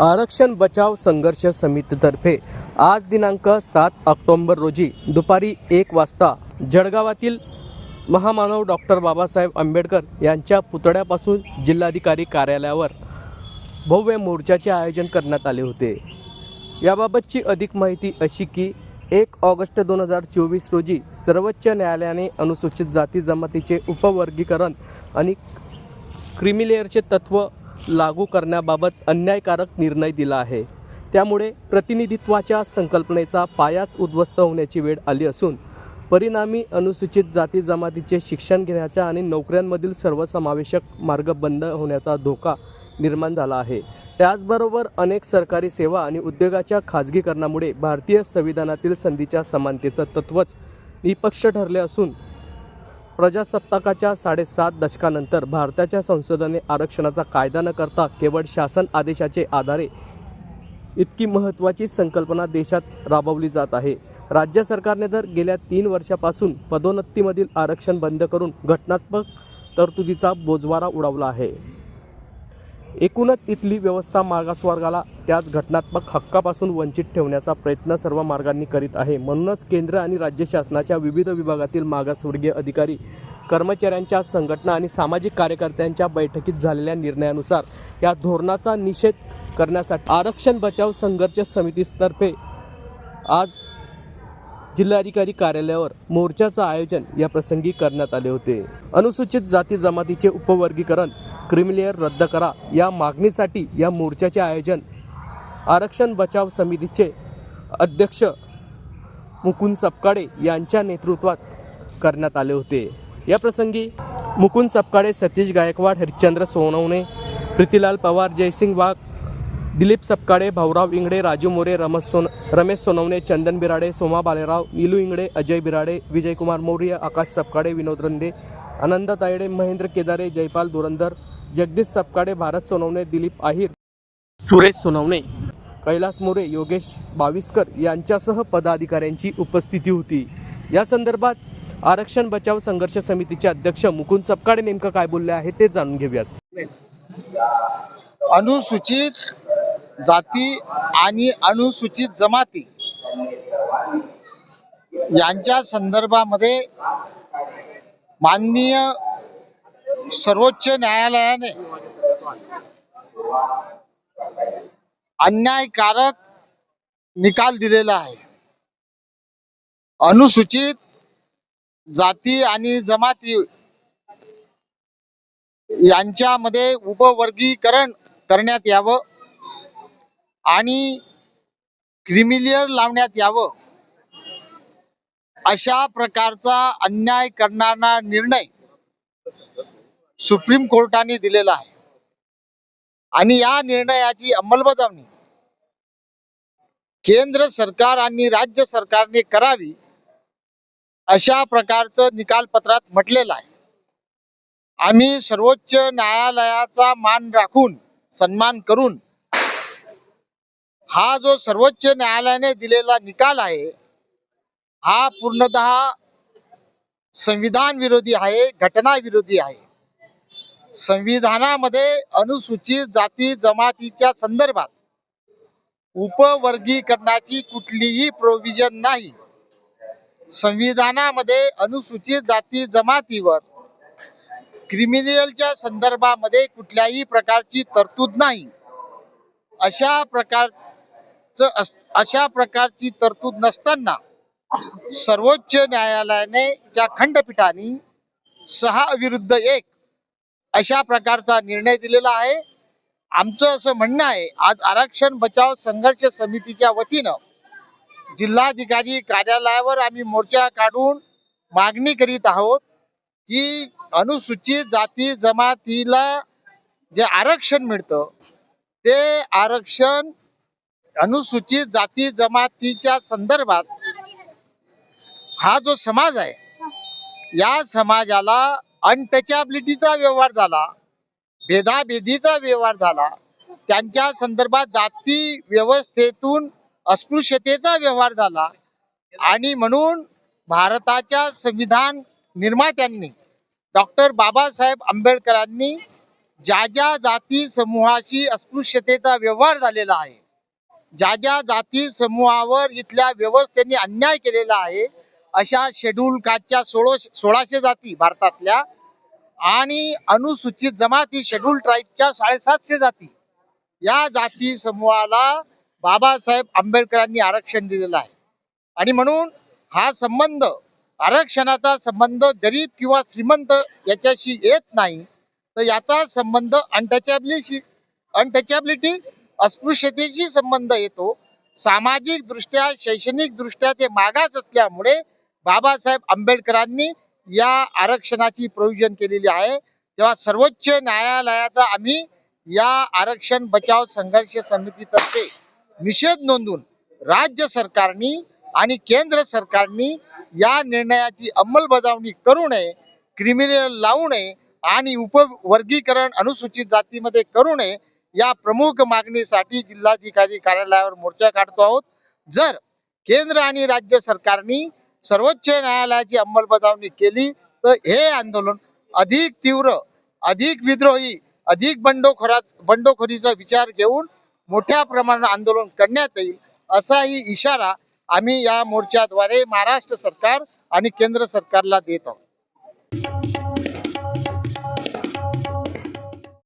आरक्षण बचाव संघर्ष समितीतर्फे आज दिनांक सात ऑक्टोंबर रोजी दुपारी एक वाजता जळगावातील महामानव डॉक्टर बाबासाहेब आंबेडकर यांच्या पुतळ्यापासून जिल्हाधिकारी कार्यालयावर भव्य मोर्चाचे आयोजन करण्यात आले होते. याबाबतची अधिक माहिती अशी की एक ऑगस्ट दोन हजार चोवीस रोजी सर्वोच्च न्यायालयाने अनुसूचित जाती जमातीचे उपवर्गीकरण आणि क्रिमिलेअरचे तत्त्व लागू करण्याबाबत अन्यायकारक निर्णय दिला आहे. त्यामुळे प्रतिनिधित्वाच्या संकल्पनेचा पायाच उद्ध्वस्त होण्याची वेळ आली असून परिणामी अनुसूचित जाती जमातीचे शिक्षण घेण्याचा आणि नोकऱ्यांमधील सर्वसमावेशक मार्ग बंद होण्याचा धोका निर्माण झाला आहे. त्याचबरोबर अनेक सरकारी सेवा आणि उद्योगाच्या खाजगीकरणामुळे भारतीय संविधानातील संधीच्या समानतेचं तत्त्वच निपक्ष ठरले असून प्रजासत्ताकाच्या साडेसात दशकानंतर भारताच्या संसदेने आरक्षणाचा कायदा न करता केवळ शासन आदेशाचे आधारे इतकी महत्त्वाची संकल्पना देशात राबवली जात आहे. राज्य सरकारने तर गेल्या तीन वर्षापासून पदोन्नतीमधील आरक्षण बंद करून घटनात्मक तरतुदीचा बोजवारा उडवला आहे. एकूणच इथली व्यवस्था मागासवर्गाला त्याच घटनात्मक हक्कापासून वंचित ठेवण्याचा प्रयत्न सर्व मार्गांनी करीत आहे. म्हणूनच केंद्र आणि राज्य शासनाच्या विविध विभागातील मागासवर्गीय अधिकारी कर्मचाऱ्यांच्या संघटना आणि सामाजिक कार्यकर्त्यांच्या बैठकीत झालेल्या निर्णयानुसार या धोरणाचा निषेध करण्यासाठी आरक्षण बचाव संघर्ष समितीतर्फे आज जिल्हाधिकारी कार्यालयावर मोर्चाचं आयोजन या प्रसंगी करण्यात आले होते. अनुसूचित जाती जमातीचे उपवर्गीकरण क्रिमिलेअर रद्द करा. या मागणीसाठी या मोर्चाचे आयोजन आरक्षण बचाव समितीचे अध्यक्ष मुकुंद सपकाळे यांच्या नेतृत्वात करण्यात आले होते. या प्रसंगी मुकुंद सपकाळे सतीश गायकवाड हरिश्चंद्र सोनवणे प्रीतीलाल पवार जयसिंग वाघ दिलीप सपकाळे भाऊराव इंगडे राजू मोरे रमेश सोन रमेश सोनवणे चंदन बिराडे सोमा बालेराव नीलू इंगडे अजय बिराडे विजयकुमार मौर्य आकाश सपकाळे विनोद रंदे आनंद तायडे महेंद्र केदारे जयपाल धुरंधर जगदीश सपकाळे भारत सोनवणे दिलीप आहिर. सुरेश सोनवणे. कैलास मोरे योगेश बाविस्कर यांच्यासह पदाधिकाऱ्यांची उपस्थिती होती. या संदर्भात आरक्षण बचाव संघर्ष समितीचे अध्यक्ष मुकुंद सपकाळे नेमकं काय बोलले आहे ते जाणून घेऊयात. अनुसूचित जाती आणि अनुसूचित जमाती यांच्या संदर्भामध्ये माननीय सर्वोच्च न्यायालयाने अन्यायकारक निकाल दिलेला आहे. अनुसूचित जाती आणि जमाती यांच्यामध्ये उपवर्गीकरण करण्यात यावं आणि क्रिमिलियर लावण्यात यावं अशा प्रकारचा अन्याय करणारा निर्णय सुप्रीम कोर्टाने दिलेला आहे. आणि या निर्णयाची अंमलबजावणी केंद्र सरकार आणि राज्य सरकारने करावी अशा प्रकारचं निकालपत्रात म्हटलेलं आहे. आम्ही सर्वोच्च न्यायालयाचा मान राखून सन्मान करून हा जो सर्वोच्च न्यायालयाने दिलेला निकाल आहे हा पूर्णतः संविधान विरोधी आहे घटना विरोधी आहे. संविधानामध्ये अनुसूचित जाती जमातीच्या संदर्भात उपवर्गीकरणाची कुठलीही प्रोव्हिजन नाही. संविधानामध्ये अनुसूचित जाती जमातीवर क्रिमिनलच्या संदर्भामध्ये कुठल्याही प्रकारची तरतूद नाही. अशा प्रकारचं अस- अशा प्रकारची तरतूद नसताना सर्वोच्च न्यायालयाने ज्या खंडपीठाने सहा विरुद्ध एक अशा प्रकारचा निर्णय दिलेला आहे. आमचं असं म्हणणं आहे आज आरक्षण बचाव संघर्ष समितीच्या वतीनं जिल्हाधिकारी कार्यालयावर आम्ही मोर्चा काढून मागणी करीत आहोत की अनुसूचित जाती जमातीला जे आरक्षण मिळतं ते आरक्षण अनुसूचित जाती जमातीच्या संदर्भात हा जो समाज आहे या समाजाला अनटचॅबिलिटीचा व्यवहार झाला भेदाभेदीचा व्यवहार झाला त्यांच्या संदर्भात जाती व्यवस्थेतून अस्पृश्यतेचा व्यवहार झाला. आणि म्हणून भारताच्या संविधान निर्मात्यांनी डॉक्टर बाबासाहेब आंबेडकरांनी ज्या ज्या जाती समूहाशी अस्पृश्यतेचा व्यवहार झालेला आहे ज्या ज्या जाती समूहावर इथल्या व्यवस्थेने अन्याय केलेला आहे अशा शेड्यूल कास्टच्या सोळो सोळाशे जाती भारतातल्या आणि अनुसूचित जमाती शेड्यूल ट्राईबच्या साडेसातशे जाती. या जाती समूहाला बाबासाहेब आंबेडकरांनी आरक्षण दिलेलं आहे. आणि म्हणून हा संबंध आरक्षणाचा संबंध गरीब किंवा श्रीमंत याच्याशी येत नाही तर याचा संबंध अनटचॅबिलिटी अनटचॅबिलिटी अस्पृश्यतेशी संबंध येतो. सामाजिक दृष्ट्या शैक्षणिक दृष्ट्या ते मागास असल्यामुळे बाबासाहेब आंबेडकरांनी या आरक्षणाची प्रोव्हिजन केलेली आहे. तेव्हा सर्वोच्च न्यायालयाचा आम्ही या आरक्षण बचाव संघर्ष समितीतर्फे निषेध नोंदून राज्य सरकारनी आणि केंद्र सरकारनी या निर्णयाची अंमलबजावणी करू नये क्रिमिनल लावू नये आणि उपवर्गीकरण अनुसूचित जातीमध्ये करू नये या प्रमुख मागणीसाठी जिल्हाधिकारी कार्यालयावर मोर्चा काढतो आहोत. जर केंद्र आणि राज्य सरकारनी सर्वोच्च न्यायालयाची अंमलबजावणी केली तर हे आंदोलन अधिक तीव्र अधिक विद्रोही अधिक बंडखोरा बंडखोरीचा विचार घेऊन मोठ्या प्रमाणात आंदोलन करण्यात येईल असाही इशारा आम्ही या मोर्चाद्वारे महाराष्ट्र सरकार आणि केंद्र सरकारला देत आहोत.